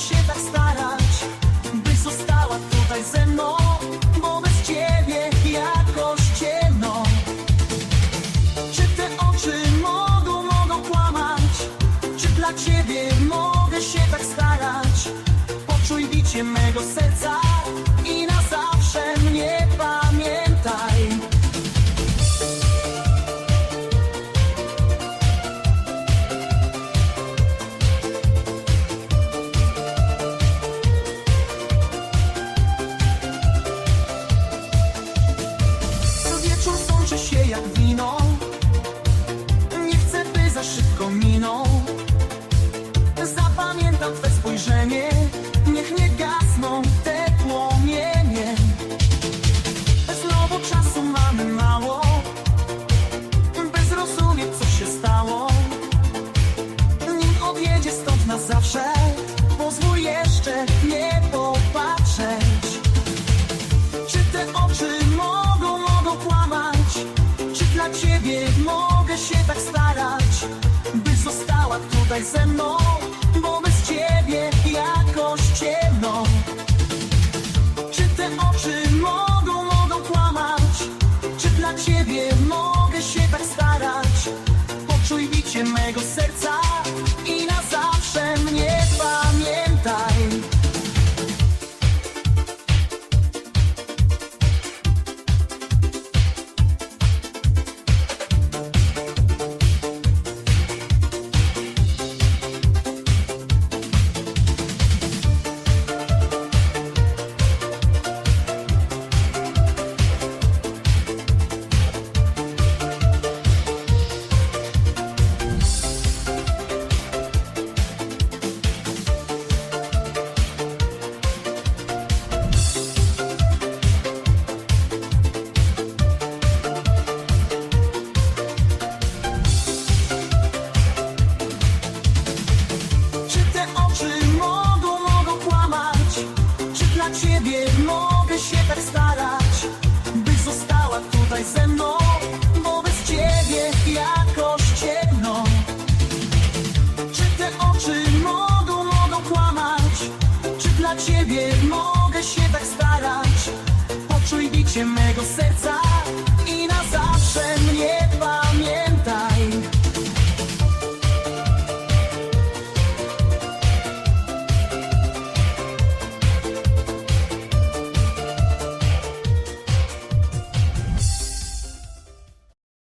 się tak starać, byś została tutaj ze mną, bo bez ciebie jakoś ciemno. Czy te oczy mogą, mogą kłamać? Czy dla ciebie mogę się tak starać? Poczuj bicie mego serca zawsze Pozwól jeszcze nie popatrzeć czy te oczy mogą, mogą kłamać? Czy dla ciebie mogę się tak starać? Byś została tutaj ze mną, bo bez ciebie jakoś ciemno. Czy te oczy mogą, mogą kłamać? Czy dla ciebie mogę się tak starać? Poczuj bicie mego serca ciebie mogę się tak starać By została tutaj ze mną Bo bez ciebie jakoś ciemno Czy te oczy mogą, mogą kłamać? Czy dla ciebie mogę się tak starać? Poczuj bicie mego serca I na zawsze mnie